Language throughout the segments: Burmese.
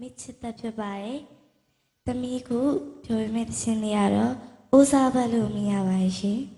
မိချစ်သက်ဖြစ်ပါတယ်။သမီးကိုပြောပြမယ့်သရှင်လေးကတော့ဦးစားဘတ်လို့မြင်ရပါတယ်ရှင်။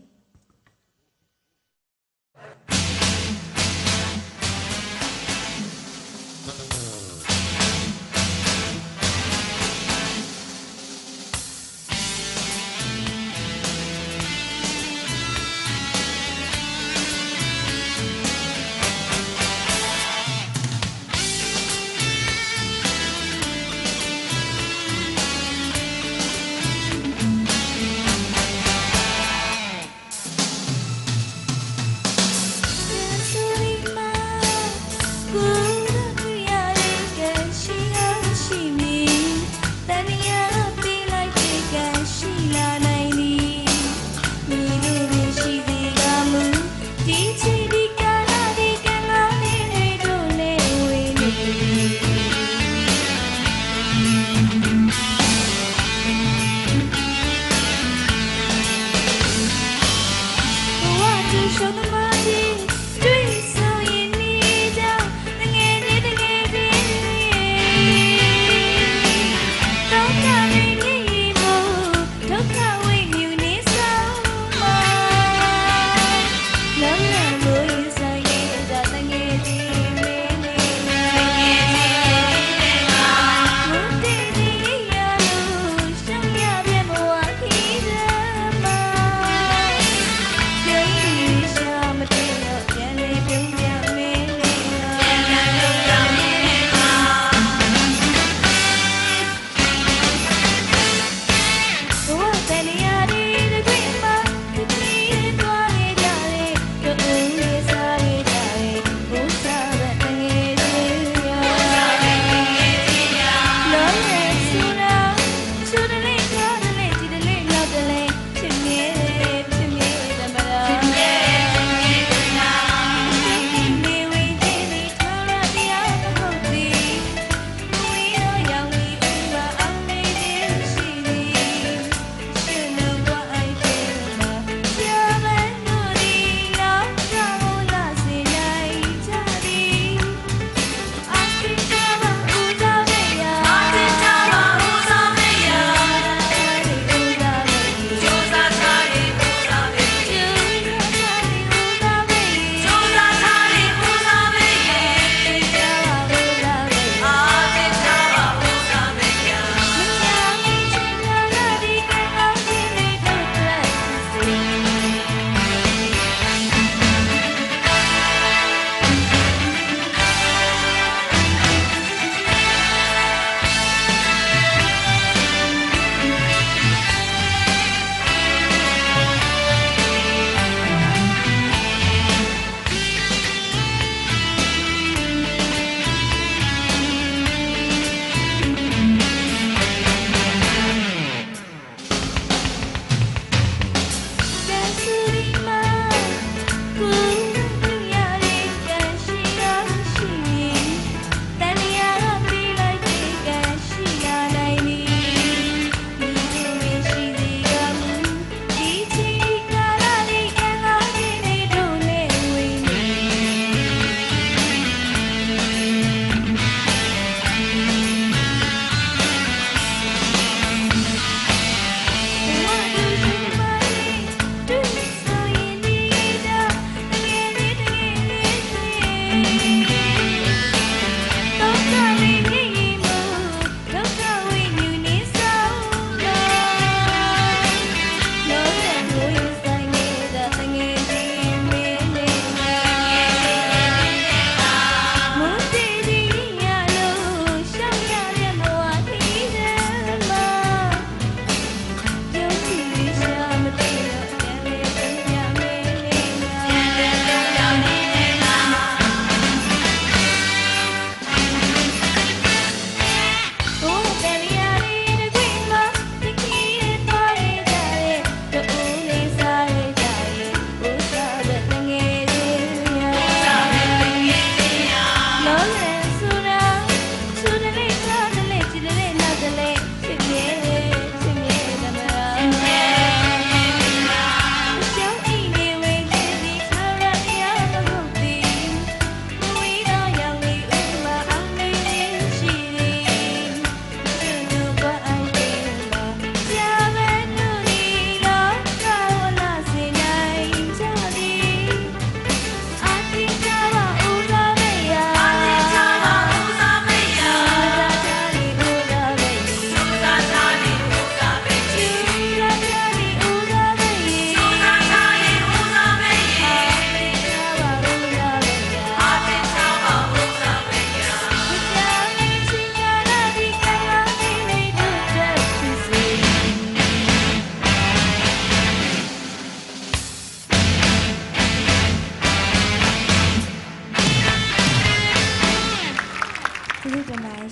should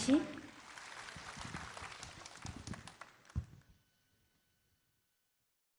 ရှင်